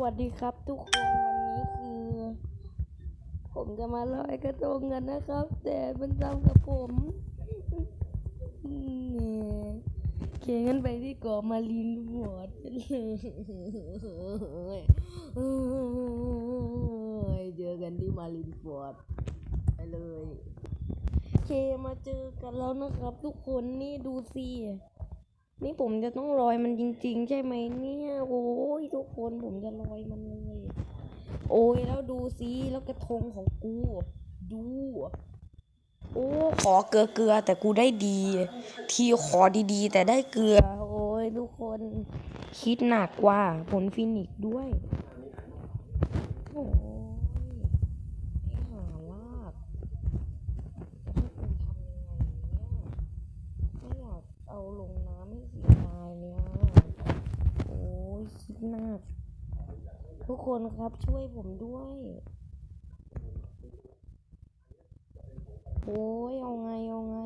วัสดีครับทุกคนวันนี้คือ ผมจะมาลอยกระทงกันนะครับ แต่มันทำกับผมอืมโอเคงั้นไปที่เกาะมารินวอร์ดเลยเจอกันที่มารินฟอร์ดไปเลยเคมาเจอกันแล้วนะครับ ทุกคนนี่ดูสิ นี่ผมจะต้องลอยมันจริง ๆ ใช่ไหมเนี่ยโอ้ยทุกคนผมจะลอยมันเลยโอ้ยแล้วดูสิแล้วกระทงของกู ดู โอ้ขอเกลือเกลือแต่กูได้ดี ทีขอดีๆ แต่ได้เกลือ โอ้ยทุกคนคิดหนักว่าผลฟินิกด้วยโอ้ยไอ้หาลากจะให้กูทำยังไงเนี่ยไม่อยากเอาลงน้ำให้เสียดายเนี่ย โอ้ ยคิดหนักทุกคนครับช่วยผมด้วย โอ้ยเอาไงเอาไง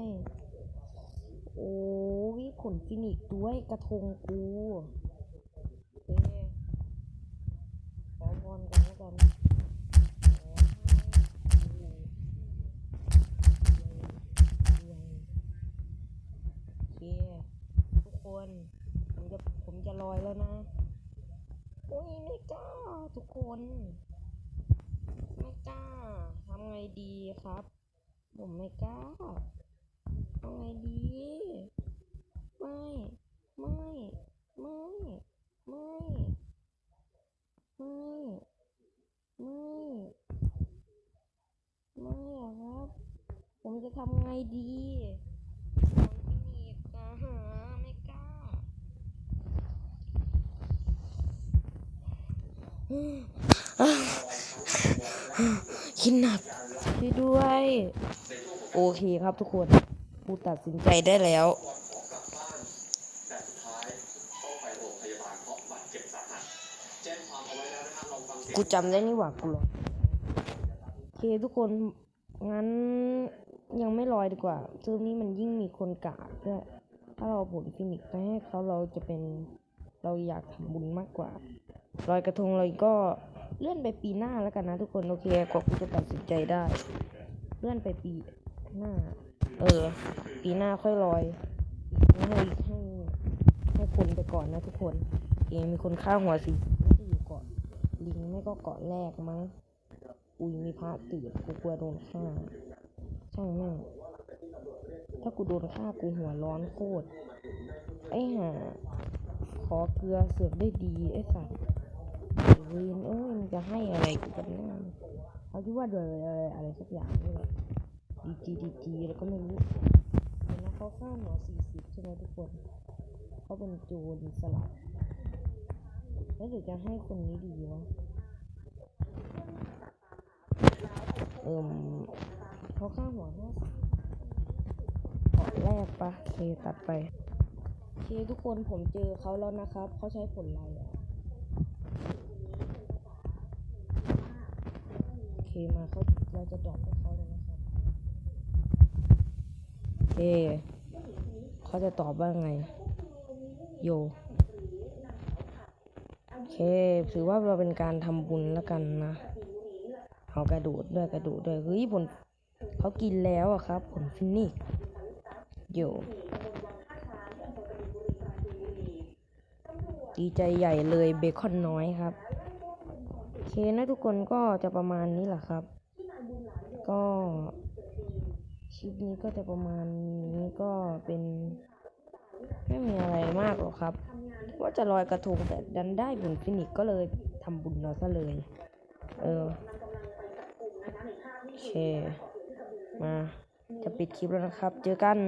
โอ้ยผลฟินิกซ์ด้วยกระทงกูเอ๊ะขอพรกันแล้วกันขอให้กูรวยโอทุกคน ผมจะผมจะลอยแล้วนะ ทุกคนไม่กล้าทำไงดีครับ ผมไม่กล้าทำไงดี ไม่ ไม่ ไม่ ไม่ ไม่ ไม่ ไม่ครับ ผมจะทำไงดีผมไม่มีกล้าหาไม่กล้า คิดหนักช่วยด้วย โอเคครับทุกคนกูตัดสินใจได้แล้วกูจำได้นี่หว่ากูลอยโอเคทุกคน งั้นยังไม่ลอยดีกว่าเทอมนี้มันยิ่งมีคนกาดด้วยถ้าเราเอาผลฟินิกซ์ไปให้เขาเราจะเป็นเราอยากทำบุญมากกว่า ลอยกระทงเราก็เลื่อนไปปีหน้าแล้วกันนะทุกคนโอเคกว่ากูจะตัดสินใจได้ เลื่อนไปปีหน้า เออ ปีหน้าค่อยลอยให้ให้ให้คนไปก่อนนะทุกคนเองมีคนฆ่าหัวสิไม่อยู่เกาะลิงไม่ก็เกาะแรกมั้งอุ้ยมีพระตื่นกูกลัวโดนฆ่าช่างแม่งถ้ากูโดนฆ่ากูหัวร้อนโคตรไอ้ห่าขอเกลือเสือกได้ดีไอ้สัตว์ วนเอ้ยมันจะให้อะไรกูกันน่เขาคิดว่าเดืออะไรอะไรสักอย่างนี่แหละดีจีดีจีแล้วก็ไม่รู้เห็นนะเขาข้ามหัวสี่สิบใช่ไหมทุกคนเขาเป็นโจรสลัดแล้วเดี๋ยวจะให้คนนี้ดีวะเอิ่มเขาข้ามหัวห้าสิบเกาะแรกปะเคตัดไปเคทุกคนผมเจอเขาแล้วนะครับ เขาใช้ผลอะไรอะ โอเค มาเขาเราจะดรอปให้เขาเลยนะครับโอเคเขาจะตอบว่าไง โยโอเค ถือว่าเราเป็นการทำบุญแล้วกันนะเอากระโดดด้วยกระโดดด้วยเฮ้ยผลเขากินแล้วอะครับผลฟินิกโยดีใจใหญ่เลยเบคอนน้อยครับ เคนะทุกคนก็จะประมาณนี้แหละครับ ก็คลิปนี้ก็จะประมาณนี้ก็เป็น ไม่มีอะไรมากหรอกครับ ว่าจะลอยกระทงแต่ดันได้บุญฟินิกก็เลยทำบุญเราซะเลย เออโอเคมาจะปิดคลิปแล้วนะครับ เจอกัน